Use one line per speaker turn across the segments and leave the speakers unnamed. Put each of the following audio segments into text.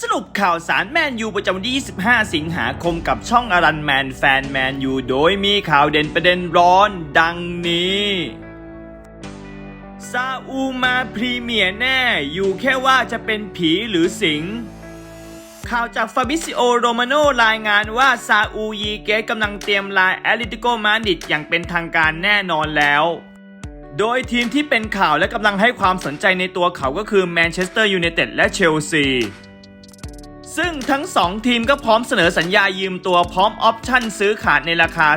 สรุปข่าวสารแมนยูประจำวันที่ 25 สิงหาคมกับช่องอารันแมนแฟนแมนยูโดยมีข่าวเด่นประเด็นร้อนดังนี้ซาอูมาพรีเมียร์แน่อยู่แค่ว่าจะเป็นผีหรือสิง ข่าวจากฟาบิซิโอโรมาโนรายงานว่าซาอูยีเกตกำลังเตรียมลายแอตเลติโกมาดิดอย่างเป็นทางการแน่นอนแล้วโดยทีมที่เป็นข่าวและกำลังให้ความสนใจในตัวเขาก็คือแมนเชสเตอร์ยูไนเต็ดและเชลซี ซึ่งทั้ง 2 ทีมก็พร้อมเสนอสัญญายืมตัวพร้อมออปชั่นซื้อขาดในราคา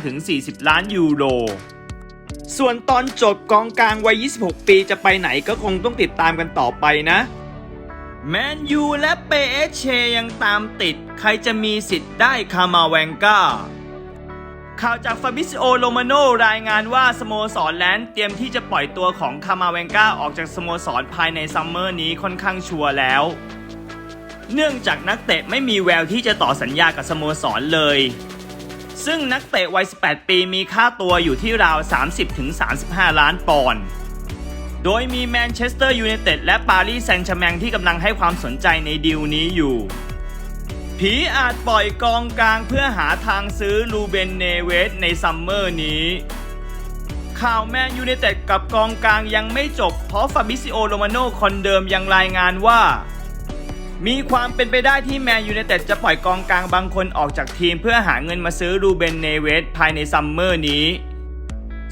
35-40 ล้านยูโร ส่วนตอนจบกองกลางวัย 26 ปีจะไปไหนก็คงต้องติดตามกันต่อไปนะแมนยูและเปเอเชยังตามติด ใครจะมีสิทธิ์ได้คามาแวงกาข่าวจากฟาบิซิโอโรมาโนรายงานว่าสโมสรแลนด์เตรียมที่จะปล่อยตัวของคามาแวงกาออกจากสโมสรภายในซัมเมอร์นี้ค่อนข้างชัวร์แล้ว เนื่องจากนักเตะไม่มีแววที่จะต่อสัญญากับสโมสรเลย ซึ่งนักเตะวัย 18 ปีมีค่าตัวอยู่ที่ราว 30-35 ล้านปอนด์ โดยมีแมนเชสเตอร์ยูไนเต็ดและปารีสแซงต์แชร์แมงที่กำลังให้ความสนใจในดีลนี้อยู่ ผีอาจปล่อยกองกลางเพื่อหาทางซื้อลูเบนเนเวสในซัมเมอร์นี้ข่าวแมนยูไนเต็ดกับกองกลางยังไม่จบ เพราะฟาบิซิโอโรมาโนคนเดิมยังรายงานว่า มีความเป็นไปได้ที่แมนยูไนเต็ดจะปล่อยกองกลางบางคนออกจากทีมเพื่อหาเงินมาซื้อรูเบนเนเวสภายในซัมเมอร์นี้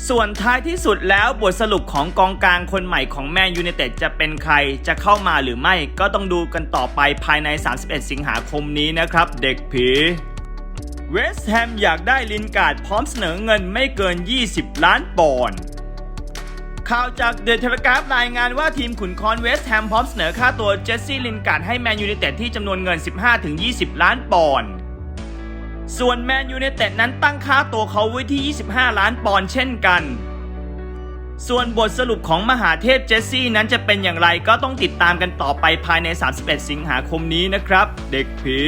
ส่วนท้ายที่สุดแล้วบทสรุปของกองกลางคนใหม่ของแมนยูไนเต็ดจะเป็นใครจะเข้ามาหรือไม่ก็ต้องดูกันต่อไปภายใน 31 สิงหาคมนี้นะครับเด็กผีเวสต์แฮมอยากได้ลินการ์ดพร้อมเสนอเงินไม่เกิน 20 ล้านปอนด์ ข่าวจากเดอะเทเลกราฟรายงานว่าทีมขุนคอนเวสต์แฮมพร้อมเสนอค่าตัวเจสซี่ลินการ์ดให้แมนยูไนเต็ดที่จำนวนเงิน 15-20 ล้านปอนด์ส่วนแมนยูไนเต็ดนั้นตั้งค่าตัวเขาไว้ที่ 25 ล้านปอนด์เช่นกัน ส่วนบทสรุปของมหาเทพเจสซี่นั้นจะเป็นอย่างไรก็ต้องติดตามกันต่อไปภายใน 31 สิงหาคมนี้นะครับ เด็กผี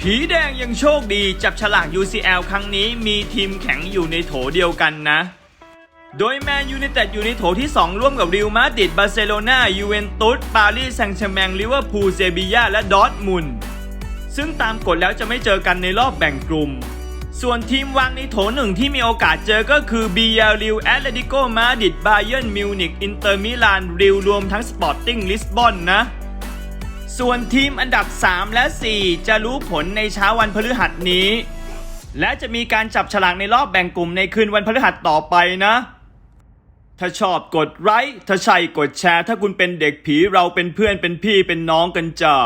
ผีแดงยังโชคดีจับฉลาก UCL ครั้งนี้มีทีมแข็งอยู่ในโถเดียวกันนะ โดยแมนยูไนเต็ดอยู่ในโถที่ 2 ร่วมกับริวมาดริดบาร์เซโลนายูเวนตุสปารีสแซงต์แชร์แมงลิเวอร์พูลเซบียาและดอร์ทมุนซึ่งตามกฎแล้วจะไม่เจอกันในรอบแบ่งกลุ่ม ส่วนทีมวางในโถหนึ่งที่มีโอกาสเจอก็คือบียาริวแอตเลติโกมาดริดบาเยิร์นมิวนิกอินเตอร์มิลานริวรวมทั้งสปอร์ติ้งลิสบอนนะส่วนทีมอันดับ 3 และ 4 จะรู้ผลในเช้าวันพฤหัสนี้ และจะมีการจับฉลากในรอบแบ่งกลุ่มในคืนวันพฤหัสต่อไปนะ ถ้าชอบกดไลค์ถ้าใช่กดแชร์ ถ้าคุณเป็นเด็กผีเราเป็นเพื่อนเป็นพี่เป็นน้องกันจ้า